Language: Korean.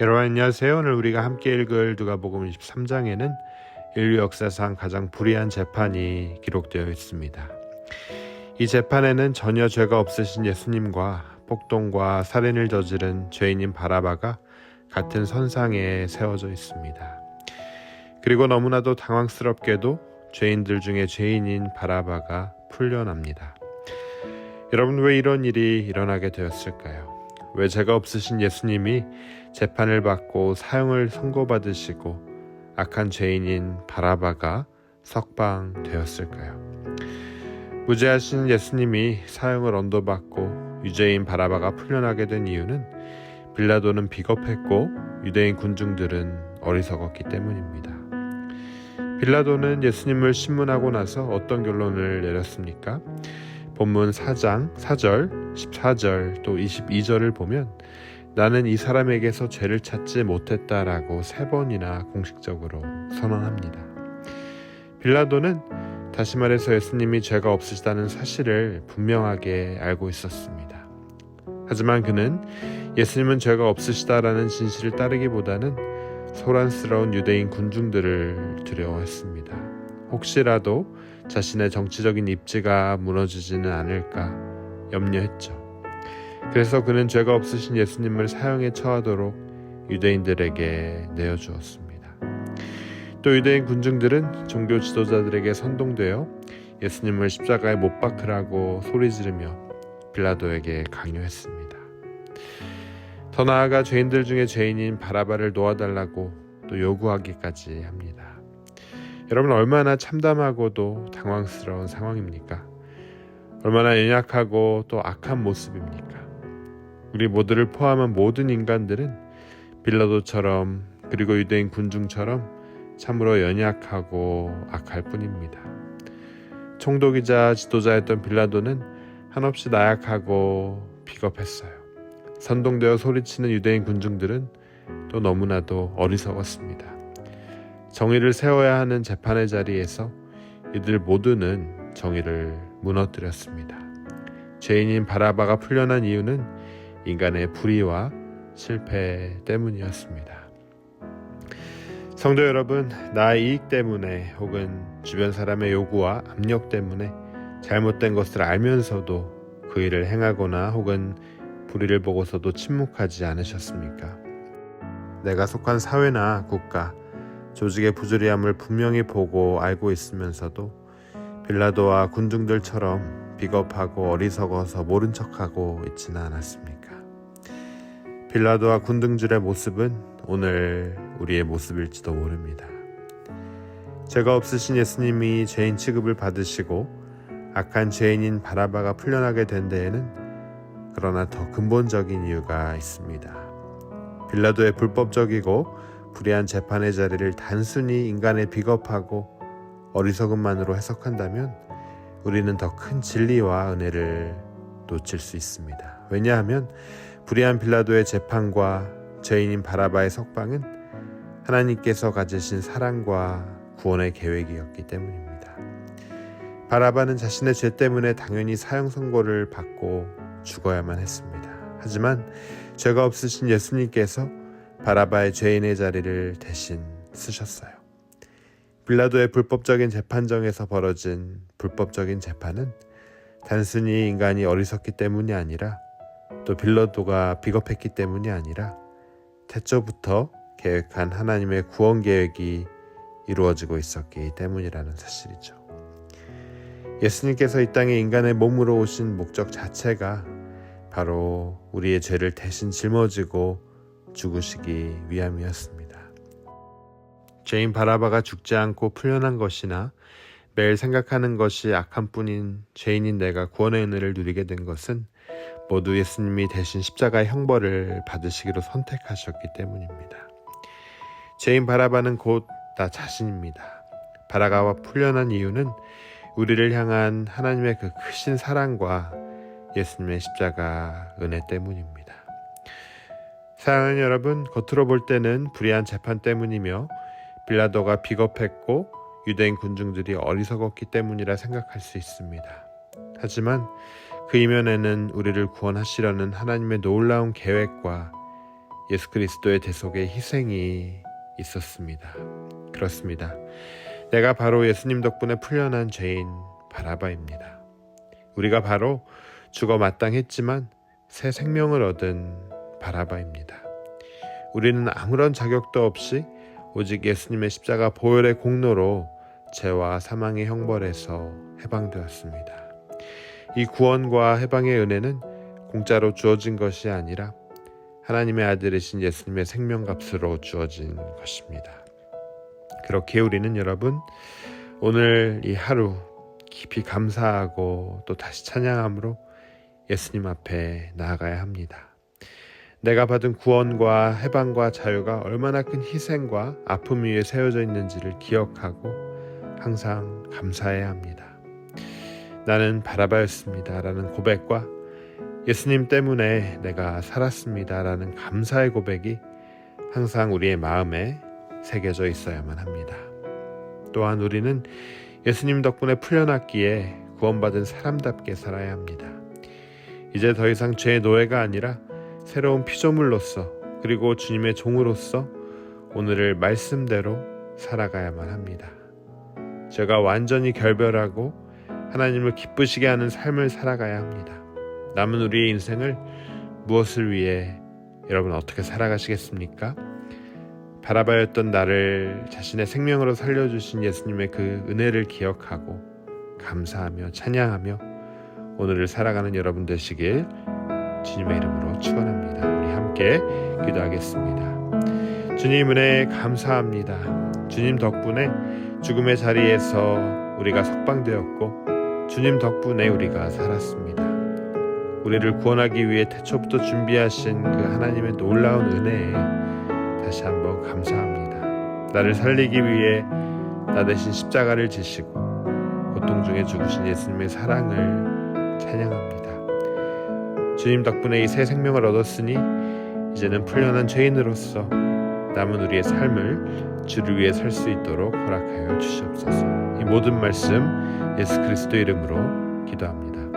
여러분 안녕하세요. 오늘 우리가 함께 읽을 누가복음 23장에는 인류 역사상 가장 불의한 재판이 기록되어 있습니다. 이 재판에는 전혀 죄가 없으신 예수님과 폭동과 살인을 저지른 죄인인 바라바가 같은 선상에 세워져 있습니다. 그리고 너무나도 당황스럽게도 죄인들 중에 죄인인 바라바가 풀려납니다. 여러분 왜 이런 일이 일어나게 되었을까요? 왜 죄가 없으신 예수님이 재판을 받고 사형을 선고받으시고 악한 죄인인 바라바가 석방되었을까요? 무죄하신 예수님이 사형을 언도받고 유죄인 바라바가 풀려나게 된 이유는 빌라도는 비겁했고 유대인 군중들은 어리석었기 때문입니다. 빌라도는 예수님을 신문하고 나서 어떤 결론을 내렸습니까? 본문 4장 4절, 14절 또 22절을 보면 나는 이 사람에게서 죄를 찾지 못했다라고 세 번이나 공식적으로 선언합니다. 빌라도는 다시 말해서 예수님이 죄가 없으시다는 사실을 분명하게 알고 있었습니다. 하지만 그는 예수님은 죄가 없으시다라는 진실을 따르기보다는 소란스러운 유대인 군중들을 두려워했습니다. 혹시라도 자신의 정치적인 입지가 무너지지는 않을까 염려했죠. 그래서 그는 죄가 없으신 예수님을 사형에 처하도록 유대인들에게 내어주었습니다. 또 유대인 군중들은 종교 지도자들에게 선동되어 예수님을 십자가에 못 박으라고 소리 지르며 빌라도에게 강요했습니다. 더 나아가 죄인들 중에 죄인인 바라바를 놓아달라고 또 요구하기까지 합니다. 여러분 얼마나 참담하고도 당황스러운 상황입니까? 얼마나 연약하고 또 악한 모습입니까? 우리 모두를 포함한 모든 인간들은 빌라도처럼 그리고 유대인 군중처럼 참으로 연약하고 악할 뿐입니다. 총독이자 지도자였던 빌라도는 한없이 나약하고 비겁했어요. 선동되어 소리치는 유대인 군중들은 또 너무나도 어리석었습니다. 정의를 세워야 하는 재판의 자리에서 이들 모두는 정의를 무너뜨렸습니다. 죄인인 바라바가 풀려난 이유는 인간의 불의와 실패 때문이었습니다. 성도 여러분, 나의 이익 때문에 혹은 주변 사람의 요구와 압력 때문에 잘못된 것을 알면서도 그 일을 행하거나 혹은 불의를 보고서도 침묵하지 않으셨습니까? 내가 속한 사회나 국가, 조직의 부조리함을 분명히 보고 알고 있으면서도 빌라도와 군중들처럼 비겁하고 어리석어서 모른 척하고 있지는 않았습니까? 빌라도와 군등줄의 모습은 오늘 우리의 모습일지도 모릅니다. 죄가 없으신 예수님이 죄인 취급을 받으시고 악한 죄인인 바라바가 풀려나게 된 데에는 그러나 더 근본적인 이유가 있습니다. 빌라도의 불법적이고 불의한 재판의 자리를 단순히 인간의 비겁하고 어리석음만으로 해석한다면 우리는 더 큰 진리와 은혜를 놓칠 수 있습니다. 왜냐하면 불의한 빌라도의 재판과 죄인인 바라바의 석방은 하나님께서 가지신 사랑과 구원의 계획이었기 때문입니다. 바라바는 자신의 죄 때문에 당연히 사형 선고를 받고 죽어야만 했습니다. 하지만 죄가 없으신 예수님께서 바라바의 죄인의 자리를 대신 쓰셨어요. 빌라도의 불법적인 재판정에서 벌어진 불법적인 재판은 단순히 인간이 어리석기 때문이 아니라 또 빌라도가 비겁했기 때문이 아니라 태초부터 계획한 하나님의 구원 계획이 이루어지고 있었기 때문이라는 사실이죠. 예수님께서 이 땅에 인간의 몸으로 오신 목적 자체가 바로 우리의 죄를 대신 짊어지고 죽으시기 위함이었습니다. 죄인 바라바가 죽지 않고 풀려난 것이나 매일 생각하는 것이 악한 뿐인 죄인인 내가 구원의 은혜를 누리게 된 것은 모두 예수님이 대신 십자가의 형벌을 받으시기로 선택하셨기 때문입니다. 죄인 바라바는 곧 나 자신입니다. 바라가와 풀려난 이유는 우리를 향한 하나님의 그 크신 사랑과 예수님의 십자가 은혜 때문입니다. 사랑하는 여러분, 겉으로 볼 때는 불의한 재판 때문이며 빌라도가 비겁했고 유대인 군중들이 어리석었기 때문이라 생각할 수 있습니다. 하지만 그 이면에는 우리를 구원하시려는 하나님의 놀라운 계획과 예수 그리스도의 대속의 희생이 있었습니다. 그렇습니다. 내가 바로 예수님 덕분에 풀려난 죄인 바라바입니다. 우리가 바로 죽어 마땅했지만 새 생명을 얻은 바라바입니다. 우리는 아무런 자격도 없이 오직 예수님의 십자가 보혈의 공로로 죄와 사망의 형벌에서 해방되었습니다. 이 구원과 해방의 은혜는 공짜로 주어진 것이 아니라 하나님의 아들이신 예수님의 생명값으로 주어진 것입니다. 그렇게 우리는 여러분 오늘 이 하루 깊이 감사하고 또 다시 찬양함으로 예수님 앞에 나아가야 합니다. 내가 받은 구원과 해방과 자유가 얼마나 큰 희생과 아픔 위에 세워져 있는지를 기억하고 항상 감사해야 합니다. 나는 바라바였습니다. 라는 고백과 예수님 때문에 내가 살았습니다. 라는 감사의 고백이 항상 우리의 마음에 새겨져 있어야만 합니다. 또한 우리는 예수님 덕분에 풀려났기에 구원받은 사람답게 살아야 합니다. 이제 더 이상 죄의 노예가 아니라 새로운 피조물로서 그리고 주님의 종으로서 오늘을 말씀대로 살아가야만 합니다. 제가 완전히 결별하고 하나님을 기쁘시게 하는 삶을 살아가야 합니다. 남은 우리의 인생을 무엇을 위해 여러분 어떻게 살아가시겠습니까? 바라바였던 나를 자신의 생명으로 살려주신 예수님의 그 은혜를 기억하고 감사하며 찬양하며 오늘을 살아가는 여러분 되시길 주님의 이름으로 축원합니다. 우리 함께 기도하겠습니다. 주님 은혜 감사합니다. 주님 덕분에 죽음의 자리에서 우리가 석방되었고 주님 덕분에 우리가 살았습니다. 우리를 구원하기 위해 태초부터 준비하신 그 하나님의 놀라운 은혜에 다시 한번 감사합니다. 나를 살리기 위해 나 대신 십자가를 지시고 고통 중에 죽으신 예수님의 사랑을 찬양합니다. 주님 덕분에 이 새 생명을 얻었으니 이제는 풀려난 죄인으로서 남은 우리의 삶을 주를 위해 살 수 있도록 허락하여 주시옵소서. 이 모든 말씀 예수 그리스도 이름으로 기도합니다.